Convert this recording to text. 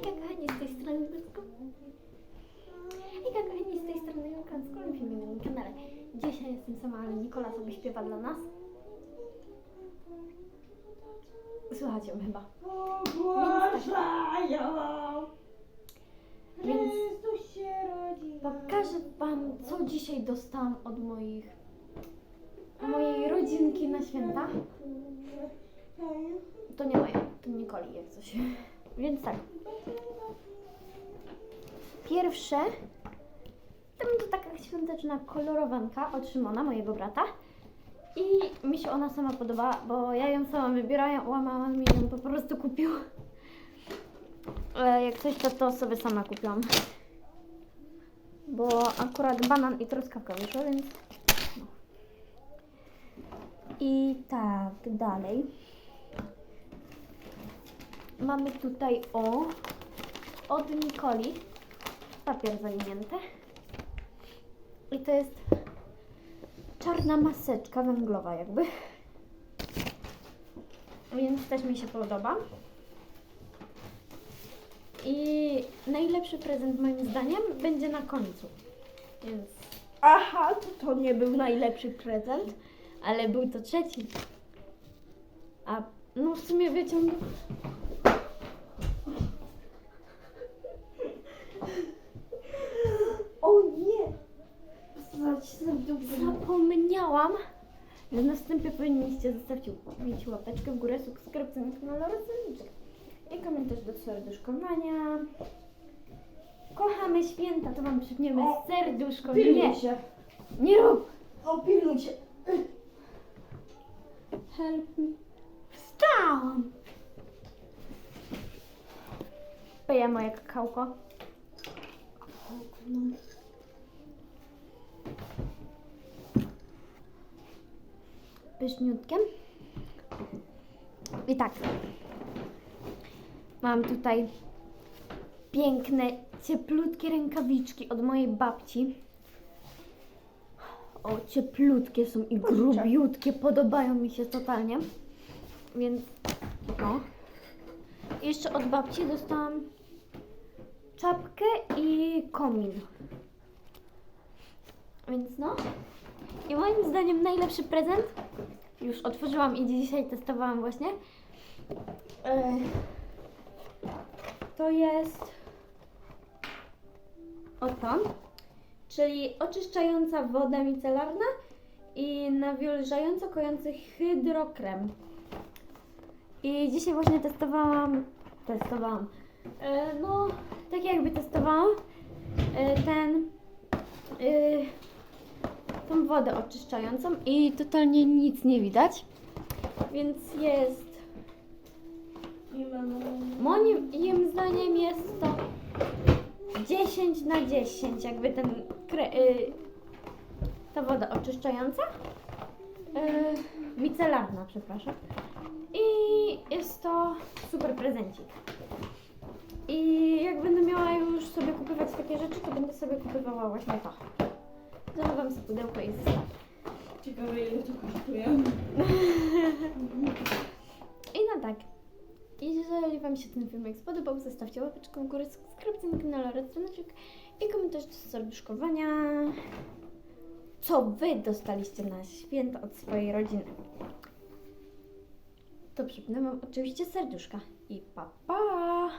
Hejka kochani, z tej strony Lucko. Hejka kochani, z tej strony Julka z kolejnym filmem na moim kanale. Dzisiaj jestem sama, ale Nikola sobie śpiewa dla nas. Słuchajcie chyba. Ogłaszają! Więc Chrystus się rodzi. pokażę wam, co dzisiaj dostałam od moich mojej rodzinki na święta. To nie moje, to Nikoli jak coś. Więc tak. Pierwsze to będzie taka świąteczna kolorowanka od Szymona, mojego brata. I mi się ona sama podoba, bo ja ją sama wybierałam, a mama mi ją po prostu kupił. E, Jak coś, to to sobie sama kupiłam. Bo akurat banan i truskawka wyszło, więc... I tak dalej. Mamy tutaj o od Nikoli papier zawinięty. I to jest czarna maseczka węglowa jakby. Więc też mi się podoba. I najlepszy prezent moim zdaniem będzie na końcu. Więc Aha, to to nie był najlepszy prezent. ale był to trzeci. A no w sumie wiecie, O nie! Zapomniałam, że na wstępie powinniście zostawić mieć łapeczkę w górę, subskrypcję na kanale oraz dzwoneczek. I komentarz do serduszkowania. Kochamy święta, to wam przypniemy O, serduszko. Pilnuj Nie, się. nie rób. O, pilnuj się. Help me. Wstałam. Piję moje kakałko. Pyszniutkie. I tak. Mam tutaj piękne, cieplutkie rękawiczki od mojej babci. O, cieplutkie są i grubiutkie, podobają mi się totalnie. Więc no. Jeszcze od babci dostałam czapkę i komin. Więc no. I moim zdaniem najlepszy prezent, już otworzyłam i dzisiaj testowałam właśnie, e, to jest oto, czyli oczyszczająca woda micelarna i nawilżająco kojący hydrokrem. I dzisiaj właśnie testowałam, testowałam, e, no tak jakby testowałam e, ten, tą wodę oczyszczającą i totalnie nic nie widać, więc jest, moim zdaniem jest to 10 na 10, jakby ten, y, ta woda oczyszczająca, y, micelarna, przepraszam. I jest to super prezencik. I jak będę miała już sobie kupywać takie rzeczy, to będę sobie kupywała właśnie to. Zamówiłam sobie pudełko i zestaw. Ciekawe ile to kosztuje. I no tak. Jeżeli Wam się ten filmik spodobał, zostawcie łapeczkę w górę, subskrypcję na kanale oraz dzwoneczek i komentarz do serduszkowania. Co Wy dostaliście na święta od swojej rodziny? To przypnę Wam oczywiście serduszka. I pa, pa!